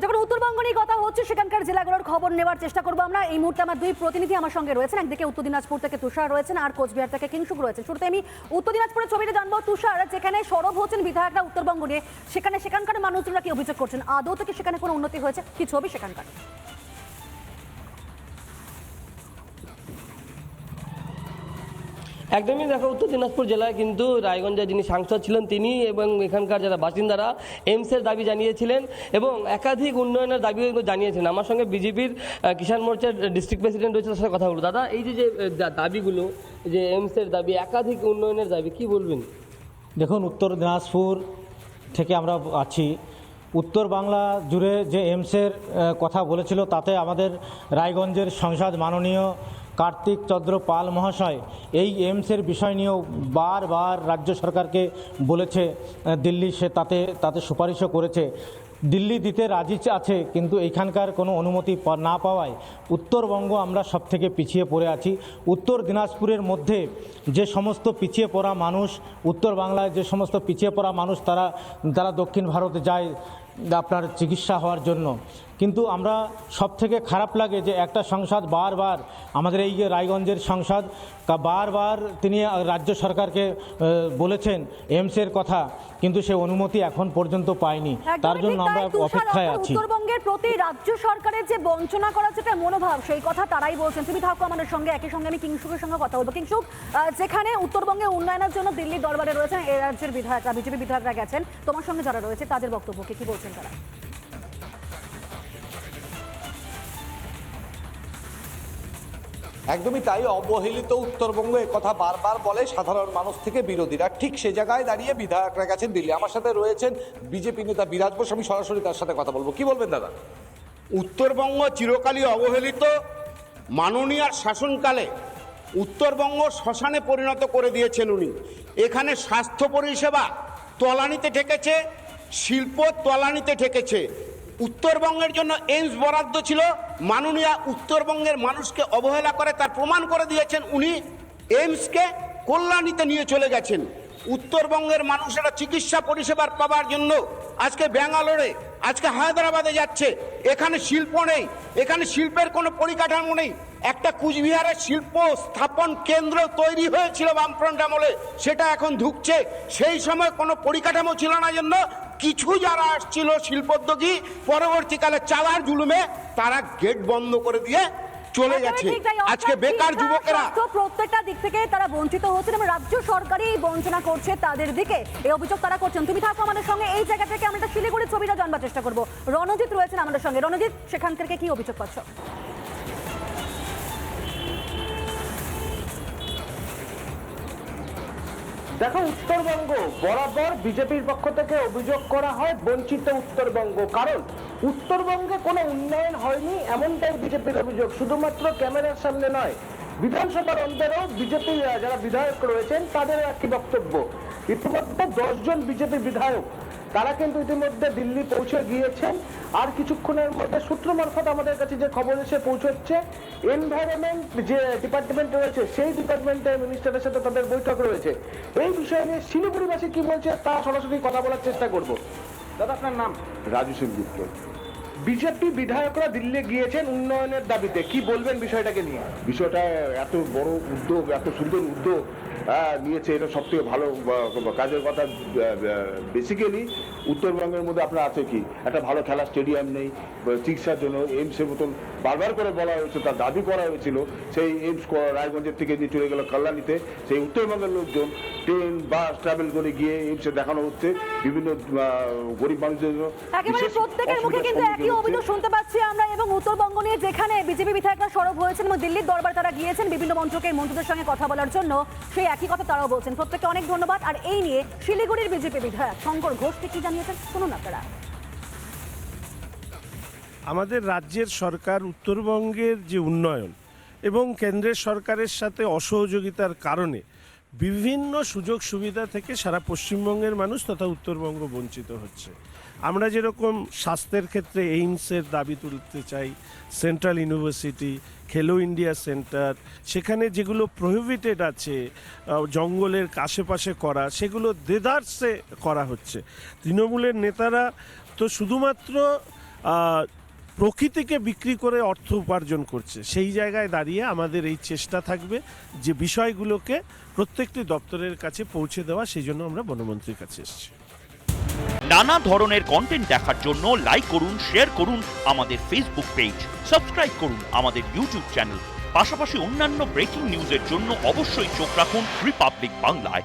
যখন উত্তরবঙ্গ নিয়ে কথা হচ্ছে, সেখানকার জেলাগুলোর খবর নেওয়ার চেষ্টা করব আমরা। এই মুহূর্তে আমার দুই প্রতিনিধি আমার সঙ্গে রয়েছেন। একদিকে উত্তর দিনাজপুর থেকে তুষার রয়েছেন, আর কোচবিহার থেকে কিংসুক রয়েছেন। শুরুতে আমি উত্তর দিনাজপুরের ছবিটা জানব। তুষার, যেখানে সরব হচ্ছেন বিধায়করা উত্তরবঙ্গ নিয়ে, সেখানে সেখানকার মানুষজনরা কি অভিযোগ করছেন? আদৌ থেকে সেখানে কোনো উন্নতি হয়েছে? কি ছবি সেখানকার? একদমই দেখো উত্তর দিনাজপুর জেলায় কিন্তু রায়গঞ্জের যিনি সাংসদ ছিলেন তিনি এবং এখানকার যারা বাসিন্দারা এইমসের দাবি জানিয়েছিলেন এবং একাধিক উন্নয়নের দাবি কিন্তু জানিয়েছেন। আমার সঙ্গে বিজেপির কিষাণ মোর্চার ডিস্ট্রিক্ট প্রেসিডেন্ট রয়েছে, তার সাথে কথা বলব। দাদা, এই যে যে দাবিগুলো, যে এইমসের দাবি, একাধিক উন্নয়নের দাবি, কি বলবেন? দেখুন, উত্তর দিনাজপুর থেকে আমরা আছি। উত্তর বাংলা জুড়ে যে এমসের কথা বলেছিল, তাতে আমাদের রায়গঞ্জের সংসদ মাননীয় কার্তিক চন্দ্র পাল মহাশয় এই এইমসের বিষয় নিয়েও বারবার রাজ্য সরকারকে বলেছে দিল্লি সে তাতে তাতে সুপারিশও করেছে। দিল্লি দিতে রাজি আছে, কিন্তু এইখানকার কোনো অনুমতি না পাওয়ায় উত্তরবঙ্গ আমরা সব থেকে পিছিয়ে পড়ে আছি। উত্তর দিনাজপুরের মধ্যে যে সমস্ত পিছিয়ে পড়া মানুষ, উত্তর বাংলায় যে সমস্ত পিছিয়ে পড়া মানুষ, তারা তারা দক্ষিণ ভারতে যায় আপনার চিকিৎসা হওয়ার জন্য। কিন্তু আমরা সব থেকে খারাপ লাগে যে একটা সংসদ বারবার আমাদের এই যে রায়গঞ্জের সংসদ বারবার তিনি রাজ্য সরকারকে বলেছেন এমসের কথা কিন্তু সে অনুমতি এখন পর্যন্ত পায়নি। তার জন্য আমরা অপেক্ষায় আছি। উত্তরবঙ্গের প্রতি রাজ্য সরকারের যে বঞ্চনা করার যেটা মনোভাব সেই কথা তারাই বলছেন। তুমি থাকো আমাদের সঙ্গে একই সঙ্গে আমি কিংসুকের সঙ্গে কথা বলব। কিংসুক যেখানে উত্তরবঙ্গে উন্নয়নের জন্য দিল্লির দরবারে রয়েছেন এ রাজ্যের বিধায়করা বিজেপি বিধায়করা গেছেন। তোমার সঙ্গে যারা রয়েছে তাদের বক্তব্যকে কি বলছেন তারা? একদমই তাই, অবহেলিত উত্তরবঙ্গ কথা বারবার বলে সাধারণ মানুষ থেকে বিরোধীরা। ঠিক সে জায়গায় দাঁড়িয়ে বিধায়করা গেছেন দিল্লি। আমার সাথে রয়েছেন বিজেপি নেতা বিরাজ বোস আমি সরাসরি তার সাথে কথা বলব। কি বলবেন দাদা? উত্তরবঙ্গ চিরকালই অবহেলিত মাননীয়ার শাসনকালে উত্তরবঙ্গ শ্মশানে পরিণত করে দিয়েছেন উনি। এখানে স্বাস্থ্য পরিষেবা তলানিতে ঠেকেছে, শিল্প তলানিতে ঠেকেছে। উত্তরবঙ্গের জন্য এইমস বরাদ্দ ছিল। মাননীয়া উত্তরবঙ্গের মানুষকে অবহেলা করে তার প্রমাণ করে দিয়েছেন উনি। এইমসকে কল্যাণীতে নিয়ে চলে গেছেন। উত্তরবঙ্গের মানুষেরা চিকিৎসা পরিষেবার পাওয়ার জন্য আজকে ব্যাঙ্গালোরে, আজকে হায়দ্রাবাদে যাচ্ছে। এখানে শিল্প নেই, এখানে শিল্পের কোনো পরিকাঠামো নেই। একটা কুচবিহারের শিল্প স্থাপন কেন্দ্র তৈরি হয়েছিল বামফ্রন্ট আমলে, সেটা এখন ধুকছে সেই সময় কোনো পরিকাঠামো ছিল না জন্য কিছু যারা আসছিল শিল্পোদ্যোগী, পরবর্তীকালে চালার জুলুমে তারা গেট বন্ধ করে দিয়ে চলে তাই, আজকে বেকার যুবকেরা। তো প্রত্যেকটা দিক থেকে তারা বঞ্চিত হচ্ছেন এবং রাজ্য সরকারই বঞ্চনা করছে তাদের দিকে। এই অভিযোগ তারা করছেন। তুমি থাকো আমাদের সঙ্গে। এই জায়গা থেকে আমরা একটা শিলিগুড়ির ছবিটা জানবার চেষ্টা করব। রণজিৎ রয়েছেন আমাদের সঙ্গে। রণজিৎ সেখান থেকে কি অভিযোগ পাচ্ছ? দেখো, উত্তরবঙ্গ। বরাবর বিজেপির পক্ষ থেকে অভিযোগ করা হয় বঞ্চিত উত্তরবঙ্গ। কারণ উত্তরবঙ্গে কোনো উন্নয়ন হয়নি, এমনটাই বিজেপির অভিযোগ। শুধুমাত্র ক্যামেরার সামনে নয়, বিধানসভার অন্তরেও বিজেপি যারা বিধায়ক রয়েছেন তাদের একটি বক্তব্য। ইতিমধ্যে দশজন বিজেপি বিধায়ক তারা কিন্তু ইতিমধ্যে দিল্লি পৌঁছে গিয়েছেন আর কিছুক্ষণের মধ্যে সূত্র মারফত আমাদের কাছে যে খবর এসে পৌঁছচ্ছে এনভায়রনমেন্ট যে ডিপার্টমেন্ট রয়েছে, সেই ডিপার্টমেন্টের মিনিস্টারের সাথে তাদের বৈঠক রয়েছে। এই বিষয়ে নিয়ে শিলিগুড়িবাসী কি বলছে, তা সরাসরি কথা বলার চেষ্টা করব। দাদা, আপনার নাম? রাজু সেনগুপ্ত। বিজেপি বিধায়করা দিল্লি গিয়েছেন উন্নয়নের দাবিতে। কি বলবেন বিষয়টাকে নিয়ে? বিষয়টা এত বড় উদ্যোগ এত সুন্দর উদ্যোগ নিয়েছে এটা সব থেকে ভালো কাজের কথা বেসিক্যালি উত্তরবঙ্গের মধ্যে আপনার আছে কি? একটা ভালো খেলার স্টেডিয়াম নেই চিকিৎসার জন্য এইমসের মতন বারবার করে বলা হয়েছে তার দাবি করা হয়েছিল সেই এইমস রায়গঞ্জের থেকে নিয়ে চলে গেল কল্যাণীতে সেই উত্তরবঙ্গের লোকজন ট্রেন বাস ট্রাভেল করে গিয়ে এইমসে দেখানো হচ্ছে বিভিন্ন আহ, গরিব মানুষদের জন্য কিন্তু। অভিযোগ শুনতে পাচ্ছি আমরা এবং উত্তরবঙ্গ নিয়ে যেখানে বিজেপি বিধায়করা সরব হয়েছেন এবং দিল্লির দরবার তারা গিয়েছেন বিভিন্ন মন্ত্রকের মন্ত্রীদের সঙ্গে কথা বলার জন্য সেই একই কথা তারাও বলছেন। প্রত্যেককে অনেক ধন্যবাদ। আর এই নিয়ে শিলিগুড়ির বিজেপি বিধায়ক শঙ্কর ঘোষ কি জানিয়েছেন শুনুন আপনারা। আমাদের রাজ্যের সরকার উত্তরবঙ্গের যে উন্নয়ন এবং কেন্দ্রের সরকারের সাথে অসহযোগিতার কারণে বিভিন্ন সুযোগ সুবিধা থেকে সারা পশ্চিমবঙ্গের মানুষ তথা উত্তরবঙ্গ বঞ্চিত হচ্ছে। আমরা যেরকম স্বাস্থ্যের ক্ষেত্রে এইমসের দাবি তুলতে চাই, central university, Khelo India centre, সেখানে যেগুলো প্রহিবিটেড আছে জঙ্গলের আশেপাশে করা, সেগুলো দেদার্সে করা হচ্ছে। তৃণমূলের নেতারা তো শুধুমাত্র প্রকৃতিকে বিক্রি করে অর্থ উপার্জন করছে। সেই জায়গায় দাঁড়িয়ে আমাদের এই চেষ্টা থাকবে যে বিষয়গুলোকে প্রত্যেকটি দপ্তরের কাছে পৌঁছে দেওয়া, সেই জন্য আমরা বনমন্ত্রীর কাছে এসেছি। নানা ধরনের কন্টেন্ট দেখার জন্য লাইক করুন শেয়ার করুন আমাদের ফেসবুক পেজ সাবস্ক্রাইব করুন আমাদের ইউটিউব চ্যানেল পাশাপাশি অন্যান্য ব্রেকিং নিউজের জন্য অবশ্যই চোখ রাখুন রিপাবলিক বাংলায়